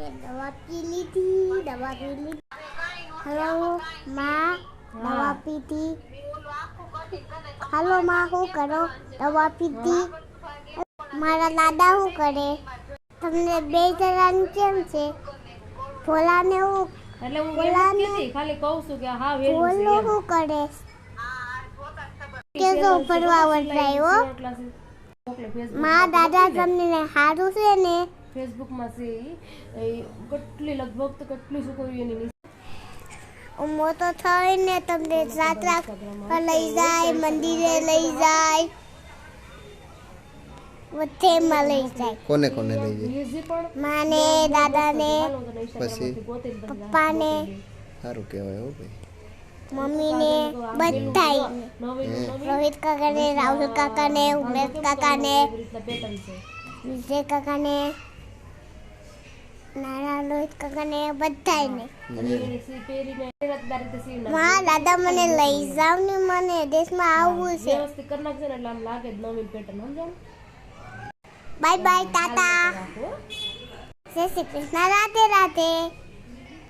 મેં દવા પી લીધી દવા પી લીધી. હલો માં દવા પીધી. હલો માં શું કરો? દવા પીધી. મારા દાદા શું કરે? તમને બે જણાને કેમ છે? ભોલાને હું એટલે હું એમ ને. ખાલી કહું છું કે હા વહેલું છે શું કરે? કેજો ફરવા વટાયો. માં દાદા તમને સારું છે ને? ફેસબુકમાં છે ઈ. એ કેટલી લગભગ તો કેટલી છોકરીઓ એની નીચે મોટો થાય ને તમને જાત્રા પર લઈ જાય મંદિરે લઈ જાય બધેમાં લઈ જાય કોને કોને લઈ જાય મ્યુઝિક પણ માને દાદાને હાલો તને ઇન્સ્ટાગ્રામમાંથી ગોતીને પછી પપ્પાને સારું કહેવાય હો ભાઈ મમ્મીને બધાય નવી નવી રોહિત કાકાને રાહુલ કાકાને ઉમેશ કાકાને એવી રીતના પેટર્ન છે વિજય કાકાને નાના કાકાને. માં દાદા મને લઈ જાવ ને મને. દેશમાં આવવું છે. વ્યવસ્થિત કરી નાખશે ને એટલે આમ લાગે જ નવીન pattern સમજાણ? Bye bye tata Jai Shri Krishna. Radhe Radhe.